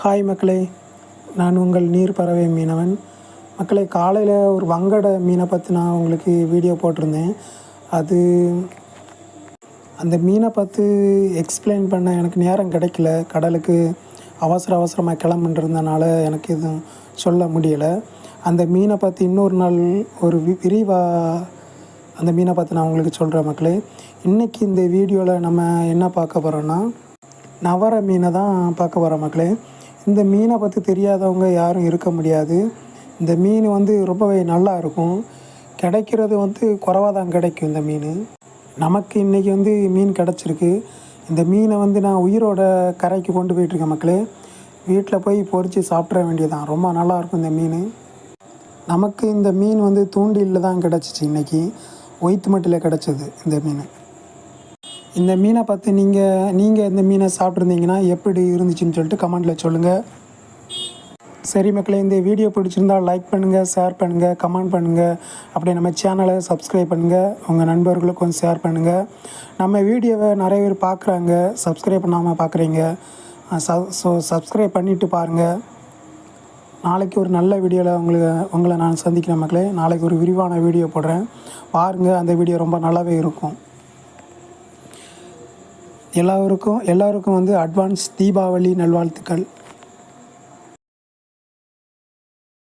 Hi மக்களே நான் உங்கள் நீர் பறவை மீனவன். மக்களே காலையில் ஒரு வங்கட மீனை பற்றி நான் உங்களுக்கு வீடியோ போட்டிருந்தேன். அது அந்த மீனை பார்த்து எக்ஸ்பிளைன் பண்ண எனக்கு நேரம் கிடைக்கல. கடலுக்கு அவசர அவசரமாக கிளம்புன்றதுனால எனக்கு எதுவும் சொல்ல முடியலை. அந்த மீனை பார்த்து இன்னொரு நாள் ஒரு வி விரிவாக அந்த மீனை பார்த்து நான் உங்களுக்கு சொல்கிறேன் மக்களே. இன்றைக்கி இந்த வீடியோவில் நம்ம என்ன பார்க்க போகிறோன்னா நவர மீனை தான் பார்க்க போகிறோம் மக்களே. இந்த மீனை பற்றி தெரியாதவங்க யாரும் இருக்க முடியாது. இந்த மீன் வந்து ரொம்பவே நல்லா இருக்கும். கிடைக்கிறது வந்து குறவாக தான் கிடைக்கும் இந்த மீன். நமக்கு இன்றைக்கி வந்து மீன் கிடச்சிருக்கு. இந்த மீனை வந்து நான் உயிரோட கரைக்கு கொண்டு போயிட்டுருக்கேன் மக்களே. வீட்டில் போய் பொறித்து சாப்பிட்ற வேண்டியதான் ரொம்ப நல்லாயிருக்கும் இந்த மீன். நமக்கு இந்த மீன் வந்து தூண்டிலில் தான் கிடச்சிச்சு இன்றைக்கி ஒயித்து மட்டில் கிடச்சிது இந்த மீன். இந்த மீனை பார்த்து நீங்கள் நீங்கள் இந்த மீனை சாப்பிட்ருந்தீங்கன்னா எப்படி இருந்துச்சுன்னு சொல்லிட்டு கமெண்ட்டில் சொல்லுங்கள் சரி மக்களே இந்த வீடியோ பிடிச்சிருந்தால் லைக் பண்ணுங்கள் ஷேர் பண்ணுங்கள் கமெண்ட் பண்ணுங்கள் அப்படியே நம்ம சேனலை சப்ஸ்கிரைப் பண்ணுங்கள் உங்கள் நண்பர்களுக்கும் ஷேர் பண்ணுங்கள் நம்ம வீடியோவை நிறைய பேர் பார்க்குறாங்க. சப்ஸ்கிரைப் பண்ணாமல் பார்க்குறீங்க. ஸோ சப்ஸ்கிரைப் பண்ணிவிட்டு பாருங்கள் நாளைக்கு ஒரு நல்ல வீடியோவில் உங்களுக்கு உங்களை நான் சந்திக்கிறேன் மக்களே. நாளைக்கு ஒரு விரிவான வீடியோ போடுறேன். பாருங்கள் அந்த வீடியோ ரொம்ப நல்லாவே இருக்கும். எல்லாருக்கும் எல்லாருக்கும் வந்து அட்வான்ஸ் தீபாவளி நல்வாழ்த்துக்கள்.